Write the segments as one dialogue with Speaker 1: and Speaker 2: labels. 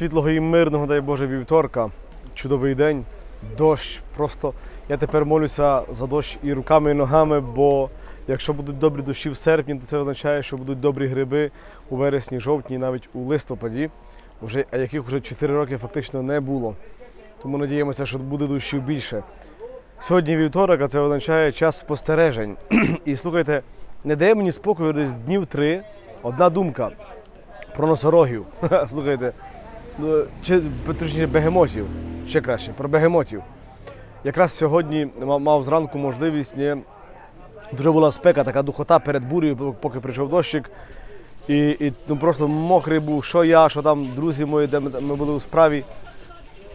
Speaker 1: світлого і мирного, дай Боже, вівторка. Чудовий день, дощ. Просто я тепер молюся за дощ і руками, і ногами, бо якщо будуть добрі дощі в серпні, то це означає, що будуть добрі гриби у вересні, жовтні, навіть у листопаді, вже, а яких вже 4 роки фактично не було. Тому надіємося, що буде дощів більше. Сьогодні вівторок, а це означає час спостережень. І слухайте, не дає мені спокою десь днів три одна думка про носорогів. Слухайте, ну, чи точніше бегемотів, ще краще, про бегемотів. Якраз сьогодні мав, зранку можливість, не, дуже була спека, така духота перед бурею, поки прийшов дощик. І, і ну, просто мокрий був, що я, що там друзі мої, де ми, ми були у справі.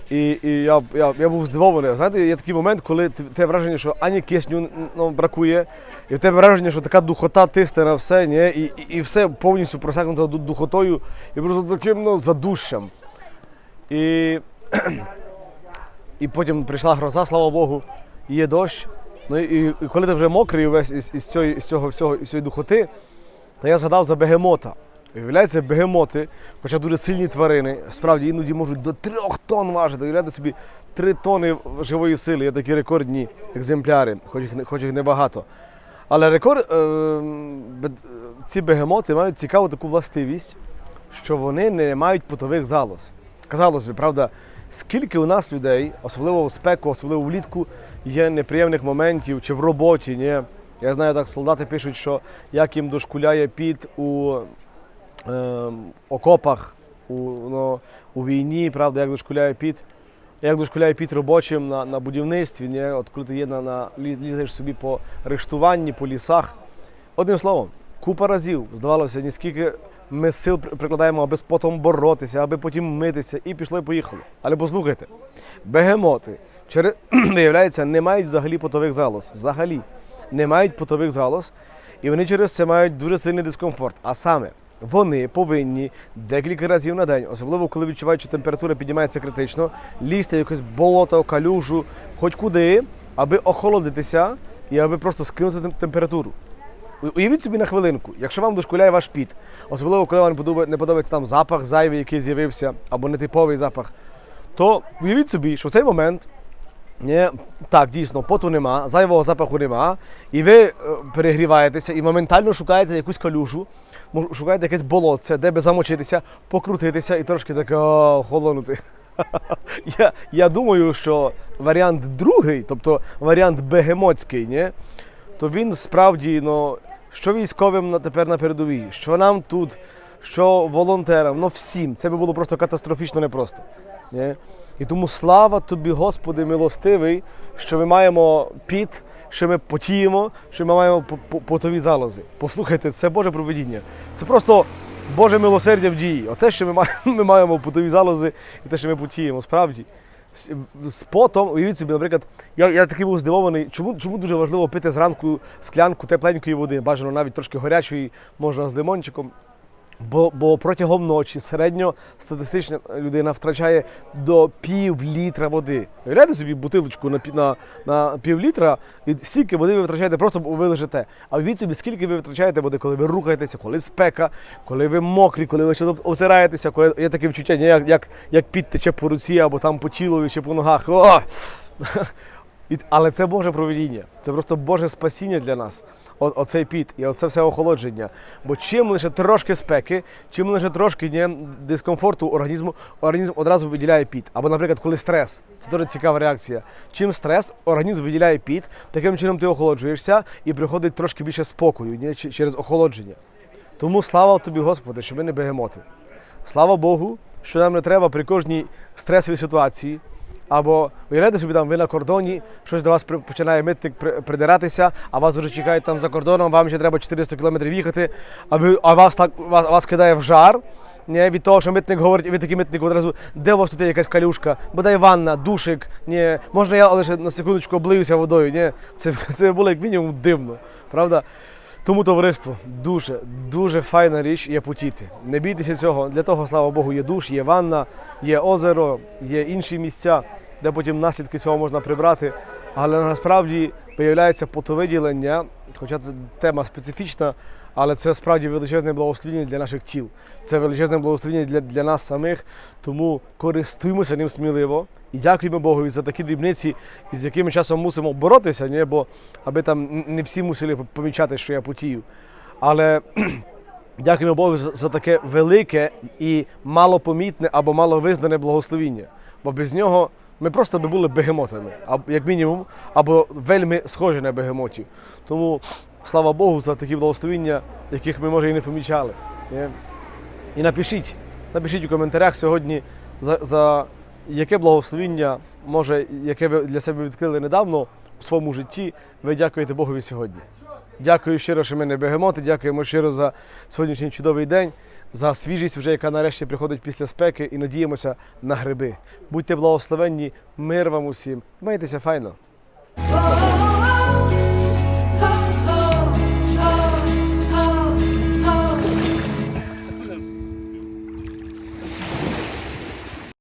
Speaker 1: І, і я, я, я був здивований. Знаєте, є такий момент, коли те враження, що ані кисню ну, бракує, і в тебе враження, що така духота тисне на все, ні? І, і, і все повністю просякнуто духотою і просто таким ну, задушшям. І, і потім прийшла гроза, слава Богу, є дощ. Ну і, і коли ти вже мокрий увесь із, із, цієї, із цього всього, із цієї духоти, то я згадав за бегемота. Виявляється, бегемоти, хоча дуже сильні тварини, справді іноді можуть до трьох тонн важити. Уявляєте собі, три тонни живої сили. Є такі рекордні екземпляри, хоч їх, хоч їх небагато. Але рекорд, е, ці бегемоти мають цікаву таку властивість, що вони не мають потових залоз. Казалось би, правда, скільки у нас людей, особливо в спеку, особливо влітку, є неприємних моментів чи в роботі. Ні? Я знаю, так солдати пишуть, що як їм дошкуляє піт у е, окопах, у, ну, у війні, правда, як дошкуляє піт. Як дошкуляє піт робочим на, на будівництві, ні? от коли ти є на, на лізеш собі по рештуванні, по лісах. Одним словом, купа разів, здавалося, ні скільки ми сил прикладаємо, аби з потом боротися, аби потім митися, і пішло і поїхало. Але послухайте, бегемоти, через, виявляється, не мають взагалі потових залоз. Взагалі не мають потових залоз, і вони через це мають дуже сильний дискомфорт. А саме, вони повинні декілька разів на день, особливо коли відчувають, що температура піднімається критично, лізти в якесь болото, калюжу, хоч куди, аби охолодитися і аби просто скинути температуру. Уявіть собі на хвилинку, якщо вам дошкуляє ваш піт, особливо коли вам не подобається там запах зайвий, який з'явився, або нетиповий запах, то уявіть собі, що в цей момент ні, так, дійсно, поту нема, зайвого запаху нема, і ви е, перегріваєтеся і моментально шукаєте якусь калюжу, шукаєте якесь болотце, де би замочитися, покрутитися і трошки так о, охолонути. Я, я думаю, що варіант другий, тобто варіант бегемотський, ні, то він справді, ну, що військовим тепер на передовій, що нам тут, що волонтерам, ну всім, це би було просто катастрофічно непросто. Ні? І тому слава тобі, Господи, милостивий, що ми маємо піт, що ми потіємо, що ми маємо по- по- потові залози. Послухайте, це Боже проведіння. Це просто Боже милосердя в дії. Оте, що ми маємо, ми маємо потові залози, і те, що ми потіємо, справді. З- потом, уявіть собі, наприклад, я, я такий був здивований, чому, чому дуже важливо пити зранку склянку тепленької води, бажано навіть трошки гарячої, можна з лимончиком. Бо, бо протягом ночі середньостатистична людина втрачає до пів літра води. Уявляєте собі бутилочку на, на, на пів літра, і стільки води ви витрачаєте, просто ви лежите. А уявіть собі, скільки ви витрачаєте води, коли ви рухаєтеся, коли спека, коли ви мокрі, коли ви ще отираєтеся, коли є таке відчуття, як, як, як піт тече по руці або там по тілові чи по ногах. О! І- Але це Боже проведіння, це просто Боже спасіння для нас. О, оцей піт і оце все охолодження. Бо чим лише трошки спеки, чим лише трошки ні, дискомфорту організму, організм одразу виділяє піт. Або, наприклад, коли стрес. Це дуже цікава реакція. Чим стрес, організм виділяє піт, таким чином ти охолоджуєшся і приходить трошки більше спокою ні, через охолодження. Тому слава тобі, Господи, що ми не бегемоти. Слава Богу, що нам не треба при кожній стресовій ситуації. Або уявляєте собі, там ви на кордоні, щось до вас починає митник придиратися, а вас вже чекають там за кордоном, вам ще треба 400 кілометрів їхати, а ви а вас так вас, вас кидає в жар. Ні, від того, що митник говорить, і ви такий митник одразу, де у вас тут є якась калюшка, бодай ванна, душик, ні, можна я лише на секундочку облиюся водою. Ні, це, це було як мінімум дивно, правда? Тому товариство дуже, дуже файна річ є потіти. Не бійтеся цього. Для того, слава Богу, є душ, є ванна, є озеро, є інші місця, де потім наслідки цього можна прибрати. Але насправді виявляється потовиділення, хоча це тема специфічна, але це справді величезне благословення для наших тіл. Це величезне благословення для, для нас самих. Тому користуємося ним сміливо і дякуємо Богові за такі дрібниці, із якими часом мусимо боротися, ні? бо аби там не всі мусили помічати, що я потію. Але Дякуємо Богу за, за таке велике і малопомітне або маловизнане благословіння. Бо без нього ми просто би були бегемотами, як мінімум, або вельми схожі на бегемотів. Тому слава Богу за такі благословіння, яких ми може і не помічали. І напишіть, напишіть у коментарях сьогодні, за, за яке благословіння, може, яке ви для себе відкрили недавно у своєму житті, ви дякуєте Богові сьогодні. Дякую щиро, що ми не бегемоти. Дякуємо щиро за сьогоднішній чудовий день, за свіжість, вже яка нарешті приходить після спеки, і надіємося на гриби. Будьте благословенні, мир вам усім. Майтеся файно.